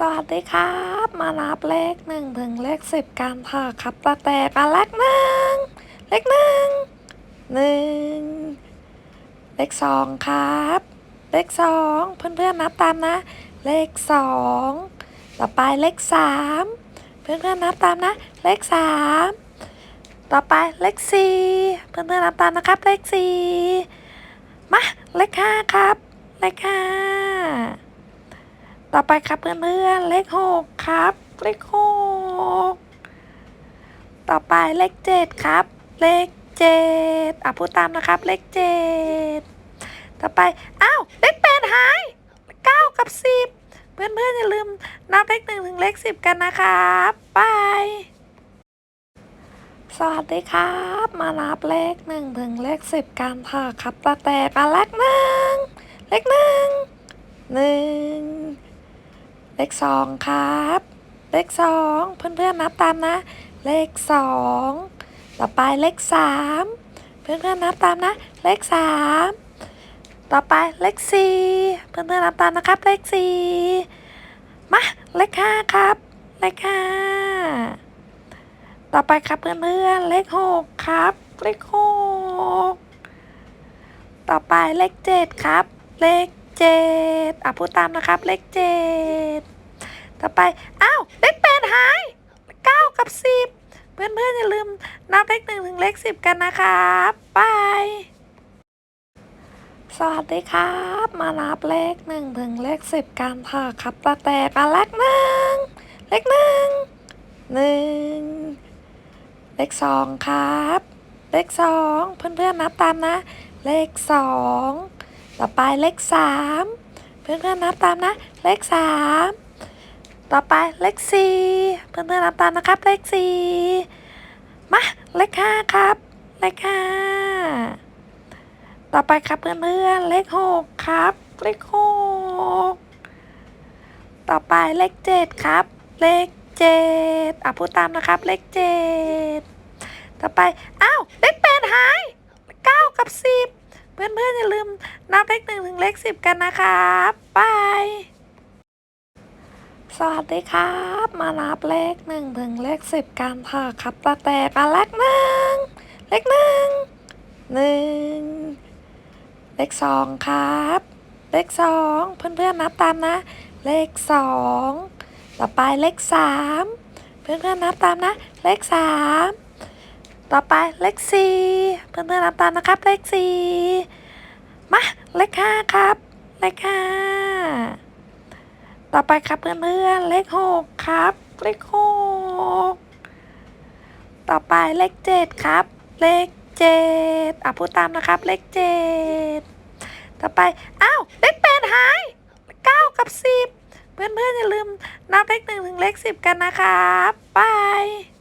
สวัสดีครับ มานับเลขหนึ่งถึงเลขสิบกันค่ะครับตาแตกอะเลขหนึ่งเลขหนึ่งหนึ่งเลขสองครับ เลขสองเพื่อนๆนับตามนะ เลขสองต่อไปเลขสามเพื่อนๆนับตามนะ เลขสามต่อไปเลขสี่เพื่อนๆนับตามนะครับ เลขสี่มาเลขห้าครับ เลขห้า ต่อไปครับเพื่อนๆเลขหกครับ เลขหกต่อไปเลขเจ็ดครับ เลขเจ็ดอะพูดตามนะครับ เลขเจ็ดต่อไปอ้าวเลขแปดหายเก้ากับสิบเพื่อนๆอย่าลืมนับเลขหนึ่งถึงเลขสิบกันนะครับบายสวัสดีครับ มานับเลขหนึ่งถึงเลขสิบกันค่ะครับตาแตกอะเลขหนึ่งเลขหนึ่งหนึ่ง เลขสองครับ เลขสองเพื่อนๆนับตามนะ เลขสองต่อไปเลขสามเพื่อนๆนับตามนะ เลขสามต่อไปเลขสี่เพื่อนๆนับตามนะครับ เลขสี่มาเลขห้าครับ เลขห้าต่อไปครับเพื่อนๆเลขหกครับ เลขหกต่อไปเลขเจ็ดครับ เลข เจ็ดอะพูดตามนะครับ เลขเจ็ดต่อไป อ้าว เลขแปดหายเก้ากับสิบเพื่อนๆอย่าลืมนับเลขหนึ่งถึงเลขสิบกันนะครับบายสวัสดีครับ มานับเลขหนึ่งถึงเลขสิบกันค่ะครับตาแตกอะเลขหนึ่งเลขหนึ่งหนึ่งเลขสองครับ เลขสองเพื่อนๆนับตามนะ เลขสอง ต่อไปเลขสามเพื่อนๆนับตามนะ เลขสามต่อไปเลขสี่เพื่อนๆนับตามนะครับ เลขสี่มาเลขห้าครับ เลขห้าต่อไปครับเพื่อนๆเลขหกครับ เลขหกต่อไปเลขเจ็ดครับ เลขเจ็ดอะพูดตามนะครับ เลขเจ็ดต่อไปอ้าวเลขแปดหายเก้ากับสิบ เพื่อนๆอย่าลืมนับเลขหนึ่งถึงเลขสิบกันนะครับบายสวัสดีครับ มานับเลขหนึ่งถึงเลขสิบกันค่ะครับตาแตกอะเลขหนึ่งเลขหนึ่งหนึ่งเลขสองครับ เลขสองเพื่อนๆนับตามนะ เลขสองต่อไปเลขสามเพื่อนๆนับตามนะ เลขสาม ต่อไปเลขสี่เพื่อนๆนับตามนะครับเลขสี่มาเลขห้าครับเลขห้าต่อไปครับเพื่อนๆเลขหกครับ เลขหกต่อไปเลขเจ็ดครับ เลขเจ็ดอะพูดตามนะครับ เลขเจ็ดต่อไปอ้าวเลขแปดหายเก้ากับสิบเพื่อนๆอย่าลืมนับเลขหนึ่งถึงเลขสิบกันนะครับบาย